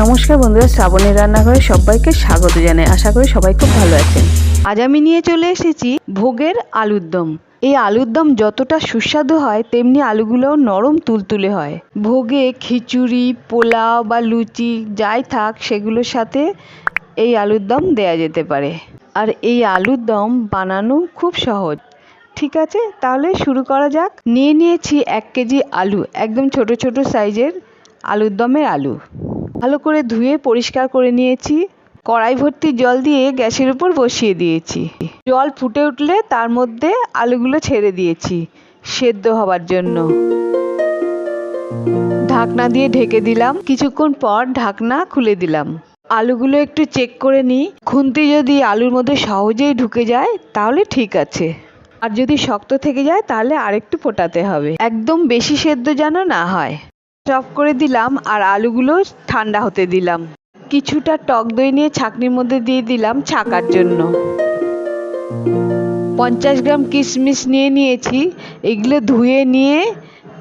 নমস্কার বন্ধুরা শ্রাবণের রান্নাঘরে সবাইকে স্বাগত জানাই। আশা করি সবাই খুব ভালো আছেন। আজ আমি নিয়ে চলে এসেছি ভোগের আলুর দম। এই আলুর দম যতটা সুস্বাদু হয়, তেমনি আলুগুলোও নরম তুলতুলে হয়। ভোগে খিচুড়ি, পোলাও বা লুচি যাই থাক, সেগুলোর সাথে এই আলুর দম দেয়া যেতে পারে। আর এই আলুর দম বানানো খুব সহজ। ঠিক আছে, তাহলে শুরু করা যাক। নিয়ে নিয়েছি এক কেজি আলু, একদম ছোট ছোট সাইজের আলুর দমের আলু। ভালো করে ধুয়ে পরিষ্কার করে নিয়েছি। কড়াই ভর্তি জল দিয়ে গ্যাসের উপর বসিয়ে দিয়েছি। জল ফুটে উঠলে তার মধ্যে আলুগুলো ছেড়ে দিয়েছি সেদ্ধ হবার জন্য। ঢাকনা দিয়ে ঢেকে দিলাম। কিছুক্ষণ পর ঢাকনা খুলে দিলাম। আলুগুলো একটু চেক করে নিই। খুন্তি যদি আলুর মধ্যে সহজেই ঢুকে যায়, তাহলে ঠিক আছে। আর যদি শক্ত থেকে যায়, তাহলে আরেকটু ফোটাতে হবে। একদম বেশি সেদ্ধ যেন না হয়। চপ করে দিলাম আর আলুগুলো ঠান্ডা হতে দিলাম। কিছুটা টক দই নিয়ে ছাঁকনির মধ্যে দিয়ে দিলাম ছাকার জন্য। পঞ্চাশ গ্রাম কিশমিশ নিয়ে নিয়েছি, এগুলো ধুয়ে নিয়ে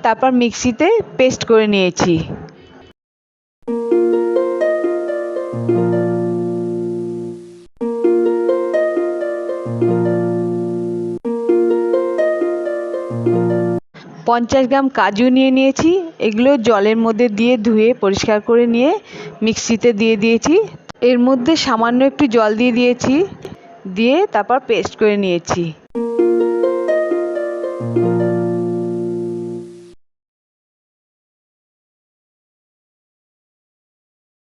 তারপর মিক্সিতে পেস্ট করে নিয়েছি। পঞ্চাশ গ্রাম কাজু নিয়ে নিয়েছি এগুলো জলের মধ্যে দিয়ে ধুয়ে পরিষ্কার করে নিয়ে মিক্সিতে দিয়ে দিয়েছি। এর মধ্যে সামান্য একটু জল দিয়ে দিয়েছি, দিয়ে তারপর পেস্ট করে নিয়েছি।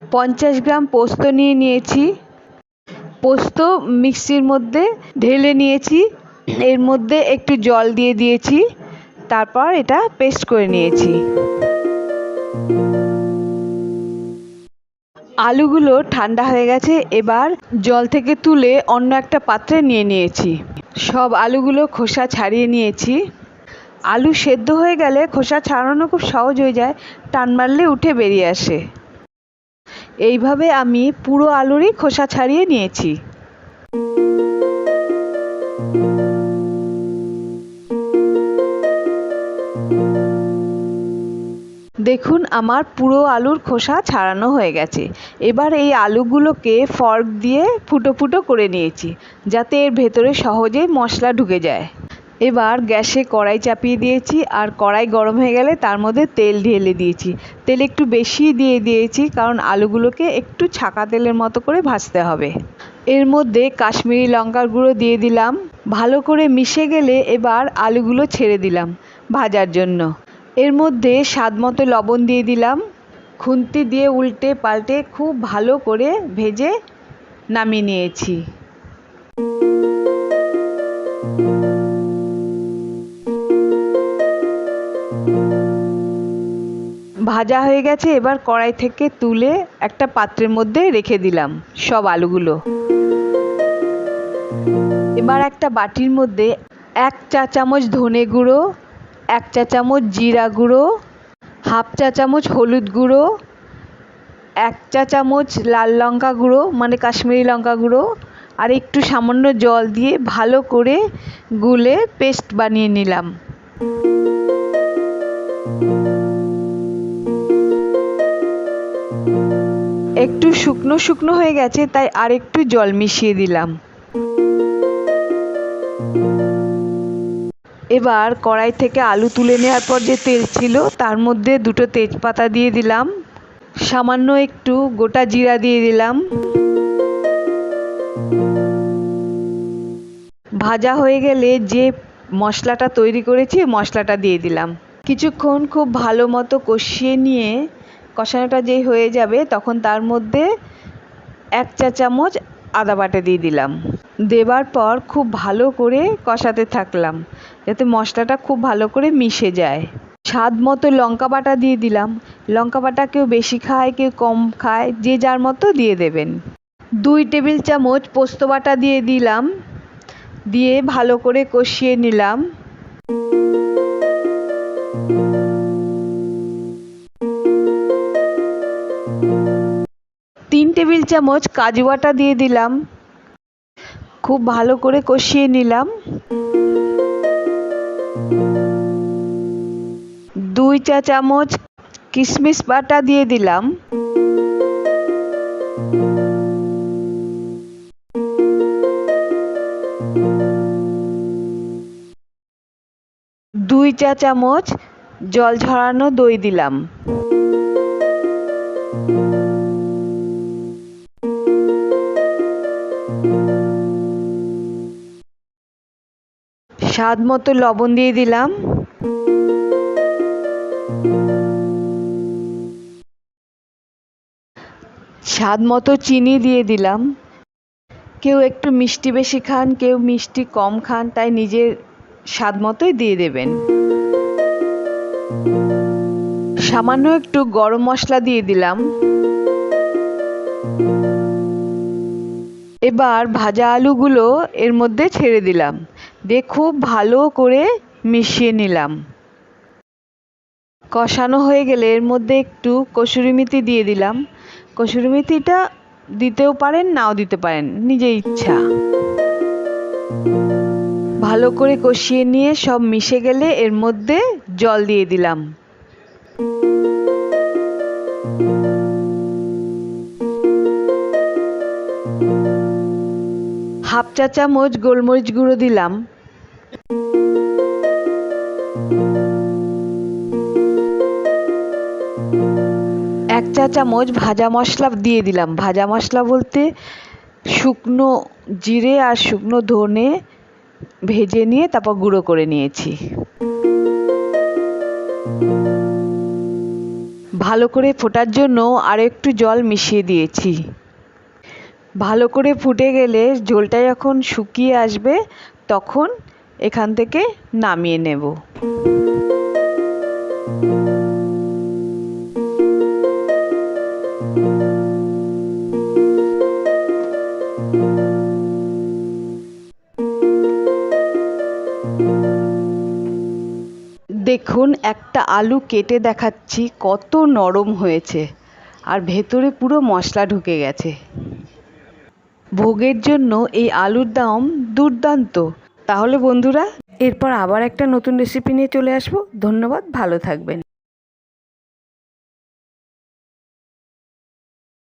পঞ্চাশ গ্রাম পোস্ত নিয়ে নিয়েছি। পোস্ত মিক্সির মধ্যে ঢেলে নিয়েছি। এর মধ্যে একটু জল দিয়ে দিয়েছি, তারপর এটা পেস্ট করে নিয়েছি। আলুগুলো ঠান্ডা হয়ে গেছে, এবার জল থেকে তুলে অন্য একটা পাত্রে নিয়ে নিয়েছি। সব আলুগুলো খোসা ছাড়িয়ে নিয়েছি। আলু সেদ্ধ হয়ে গেলে খোসা ছাড়ানো খুব সহজ হয়ে যায়, টান মারলে উঠে বেরিয়ে আসে। এইভাবে আমি পুরো আলুরই খোসা ছাড়িয়ে নিয়েছি। দেখুন, আমার পুরো আলুর খোসা ছাড়ানো হয়ে গেছে। এবার এই আলুগুলোকে ফর্ক দিয়ে ফুটো ফুটো করে নিয়েছি, যাতে এর ভেতরে সহজেই মশলা ঢুকে যায়। এবার গ্যাসে কড়াই চাপিয়ে দিয়েছি, আর কড়াই গরম হয়ে গেলে তার মধ্যে তেল ঢেলে দিয়েছি। তেল একটু বেশি দিয়ে দিয়েছি, কারণ আলুগুলোকে একটু ছাকা তেলের মতো করে ভাজতে হবে। এর মধ্যে কাশ্মীরি লঙ্কার গুঁড়ো দিয়ে দিলাম। ভালো করে মিশে গেলে এবার আলুগুলো ছেড়ে দিলাম ভাজার জন্য। এর মধ্যে স্বাদ মতো লবণ দিয়ে দিলাম। খুন্তি দিয়ে উল্টে পাল্টে খুব ভালো করে ভেজে নামিয়ে নিয়েছি। ভাজা হয়ে গেছে, এবার কড়াই থেকে তুলে একটা পাত্রের মধ্যে রেখে দিলাম সব আলুগুলো। এবার একটা বাটির মধ্যে এক চা চামচ ধনে গুঁড়ো এক চা চামচ জিরা গুঁড়ো, হাফ চা চামচ হলুদ গুঁড়ো, এক চা চামচ লাল লঙ্কা গুঁড়ো মানে কাশ্মীরি লঙ্কা গুঁড়ো, আর একটু সামান্য জল দিয়ে ভালো করে গুলে পেস্ট বানিয়ে নিলাম। একটু শুকনো শুকনো হয়ে গেছে, তাই আর একটু জল মিশিয়ে দিলাম। এবার কড়াই থেকে আলু তুলে নেওয়ার পর যে তেল ছিল, তার মধ্যে দুটো তেজপাতা দিয়ে দিলাম। সামান্য একটু গোটা জিরা দিয়ে দিলাম। ভাজা হয়ে গেলে যে মশলাটা তৈরি করেছি মশলাটা দিয়ে দিলাম। কিছুক্ষণ খুব ভালো মতো কষিয়ে নিয়ে, কষানোটা যেই হয়ে যাবে, তখন তার মধ্যে এক চা চামচ আদা বাটা দিয়ে দিলাম। দেবার পর খুব ভালো করে কষাতে থাকলাম, যাতে মশলাটা খুব ভালো করে মিশে যায়। স্বাদ মতো লঙ্কা বাটা দিয়ে দিলাম। লঙ্কা বাটা কেউ বেশি খায়, কেউ কম খায়, যে যার মতো দিয়ে দেবেন। দুই টেবিল চামচ পোস্ত বাটা দিয়ে দিলাম। দিয়ে ভালো করে কষিয়ে নিলাম। চামচ কাজু বাটা দিয়ে দিলাম। খুব ভালো করে কষিয়ে নিলাম। দুই চা চামচ কিশমিশ বাটা দিয়ে দিলাম। দুই চা চামচ জল ঝরানো দই দিলাম। স্বাদ মতো লবণ দিয়ে দিলাম। স্বাদ মতো চিনি দিয়ে দিলাম। কেউ একটু মিষ্টি বেশি খান, কেউ মিষ্টি কম খান, তাই নিজের স্বাদ মতোই দিয়ে দেবেন। সামান্য একটু গরম মশলা দিয়ে দিলাম। এবার ভাজা আলুগুলো এর মধ্যে ছেড়ে দিলাম। দিয়ে খুব ভালো করে মিশিয়ে নিলাম। কষানো হয়ে গেলে এর মধ্যে একটু কসুরি মেথি দিয়ে দিলাম। কসুরি মেথিটা দিতেও পারেন, নাও দিতে পারেন, নিজের ইচ্ছা। ভালো করে কষিয়ে নিয়ে সব মিশে গেলে এর মধ্যে জল দিয়ে দিলাম। হাফ চা চামচ গোলমরিচ গুঁড়ো দিলাম। এক চা চামচ ভাজা মশলা দিয়ে দিলাম। ভাজা মশলা বলতে শুকনো জিরে আর শুকনো ধনে ভেজে নিয়ে তারপর গুঁড়ো করে নিয়েছি। ভালো করে ফোটার জন্য আর একটু জল মিশিয়ে দিয়েছি। ভালো করে ফুটে গেলে ঝোলটা যখন শুকিয়ে আসবে, তখন এখান থেকে নামিয়ে নেব। দেখুন, একটা আলু কেটে দেখাচ্ছি, কত নরম হয়েছে। আর ভেতরে পুরো মশলা ঢুকে গেছে। ভোগের জন্য এই আলুর দাম দুর্দান্ত। তাহলে বন্ধুরা এরপর আবার একটা নতুন রেসিপি নিয়ে চলে আসব। ধন্যবাদ ভালো থাকবেন।